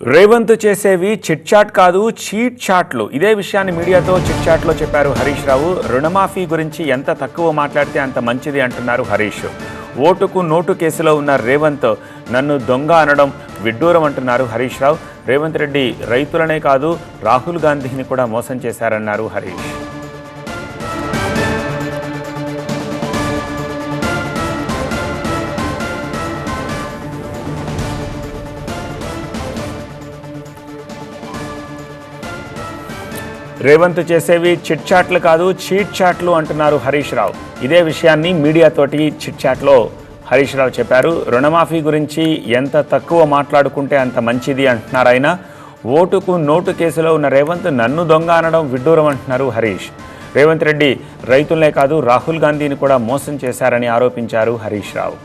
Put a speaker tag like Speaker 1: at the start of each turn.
Speaker 1: రేవంత్ చేసేవి chit chat కాదు cheat చాట్లు. ఇదే విషయాన్ని మీడియాతో చిట్ చాట్లో చెప్పారు హరీష్ రావు. రుణమాఫీ గురించి ఎంత తక్కువ మాట్లాడితే అంత మంచిది అంటున్నారు హరీష్. ఓటుకు నోటు కేసులో ఉన్న రేవంత్ నన్ను దొంగ అనడం విడ్డూరం అంటున్నారు హరీష్ రావు. రేవంత్ రెడ్డి రైతులనే కాదు రాహుల్ గాంధీని కూడా మోసం చేశారన్నారు హరీష్. రేవంత్ చేసేవి చిట్ చాట్లు కాదు చీట్ చాట్లు అంటున్నారు హరీష్ రావు. ఇదే విషయాన్ని మీడియాతోటి చిట్ చాట్లో హరీష్ రావు చెప్పారు. రుణమాఫీ గురించి ఎంత తక్కువ మాట్లాడుకుంటే అంత మంచిది అంటున్నారు ఆయన. ఓటుకు నోటు కేసులో ఉన్న రేవంత్ నన్ను దొంగ అనడం విడ్డూరం అంటున్నారు హరీష్. రేవంత్ రెడ్డి రైతులనే కాదు రాహుల్ గాంధీని కూడా మోసం చేశారని ఆరోపించారు హరీష్ రావు.